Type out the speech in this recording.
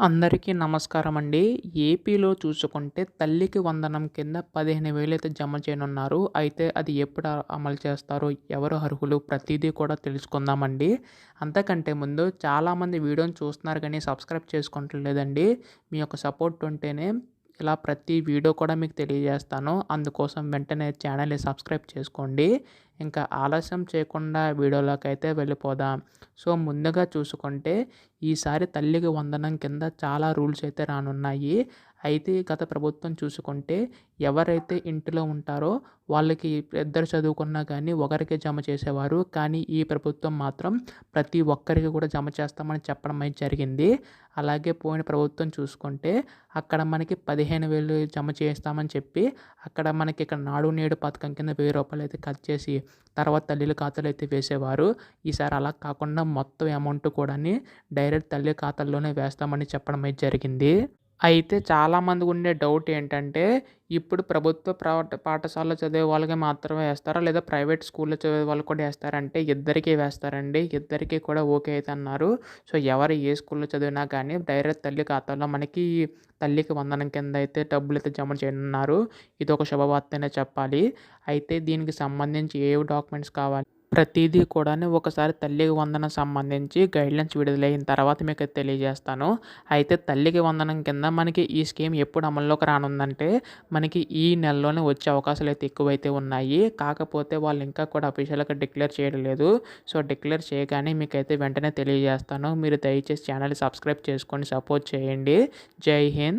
అందరికీ నమస్కారం అండి ఏపీలో చూసుకుంటే తల్లికి వందనం కింద పదిహేను వేలు అయితే జమ చేయనున్నారు. అయితే అది ఎప్పుడు అమలు చేస్తారో ఎవరు అర్హులు ప్రతిదీ కూడా తెలుసుకుందామండి. అంతకంటే ముందు చాలామంది వీడియోని చూస్తున్నారు కానీ సబ్స్క్రైబ్ చేసుకుంటలేదండి మీ యొక్క సపోర్ట్ ఉంటేనే ఇలా ప్రతి వీడియో కూడా మీకు తెలియజేస్తాను. అందుకోసం వెంటనే ఛానల్ని సబ్స్క్రైబ్ చేసుకోండి. ఇంకా ఆలస్యం చేయకుండా వీడియోలోకి అయితే వెళ్ళిపోదాం. సో ముందుగా చూసుకుంటే ఈసారి తల్లికి వందనం కింద చాలా రూల్స్ అయితే రానున్నాయి. అయితే గత ప్రభుత్వం చూసుకుంటే ఎవరైతే ఇంటిలో ఉంటారో వాళ్ళకి ఇద్దరు చదువుకున్నా కానీ ఒకరికే జమ చేసేవారు. కానీ ఈ ప్రభుత్వం మాత్రం ప్రతి ఒక్కరికి కూడా జమ చేస్తామని చెప్పడం అయితే జరిగింది. అలాగే పోయిన ప్రభుత్వం చూసుకుంటే అక్కడ మనకి పదిహేను వేలు జమ చేస్తామని చెప్పి అక్కడ మనకి ఇక్కడ నాడు నేడు పథకం కింద వెయ్యి రూపాయలు అయితే కట్ చేసి తర్వాత తల్లిల ఖాతాలో అయితే వేసేవారు. ఈసారి అలా కాకుండా మొత్తం అమౌంట్ కూడా డైరెక్ట్ తల్లి ఖాతాల్లోనే వేస్తామని చెప్పడం అయితే జరిగింది. అయితే చాలామందికి ఉండే డౌట్ ఏంటంటే ఇప్పుడు ప్రభుత్వ పాఠ పాఠశాలలో చదివే వాళ్ళకి మాత్రమే వేస్తారా? లేదా ప్రైవేట్ స్కూల్లో చదివే వాళ్ళు కూడా వేస్తారంటే ఇద్దరికీ వేస్తారండి. ఇద్దరికీ కూడా ఓకే అయితే అన్నారు. సో ఎవరు ఏ స్కూల్లో చదివినా కానీ డైరెక్ట్ తల్లి ఖాతాలో మనకి తల్లికి వందనం కింద అయితే డబ్బులు అయితే జమ చేయనున్నారు. ఇది ఒక శుభవార్తనే చెప్పాలి. అయితే దీనికి సంబంధించి ఏ డాక్యుమెంట్స్ కావాలి? ప్రతిదీ కూడా ఒకసారి తల్లికి వందనం సంబంధించి గైడ్లైన్స్ విడుదలైన తర్వాత మీకు తెలియజేస్తాను. అయితే తల్లికి వందనం కింద మనకి ఈ స్కీమ్ ఎప్పుడు అమల్లోకి రానుందంటే మనకి ఈ నెలలోనే వచ్చే అవకాశాలు అయితే ఎక్కువైతే ఉన్నాయి. కాకపోతే వాళ్ళు ఇంకా కూడా అఫీషియల్గా డిక్లేర్ చేయడం లేదు. సో డిక్లేర్ చేయగానే మీకైతే వెంటనే తెలియజేస్తాను. మీరు దయచేసి ఛానల్ సబ్స్క్రైబ్ చేసుకొని సపోర్ట్ చేయండి. జై హింద్.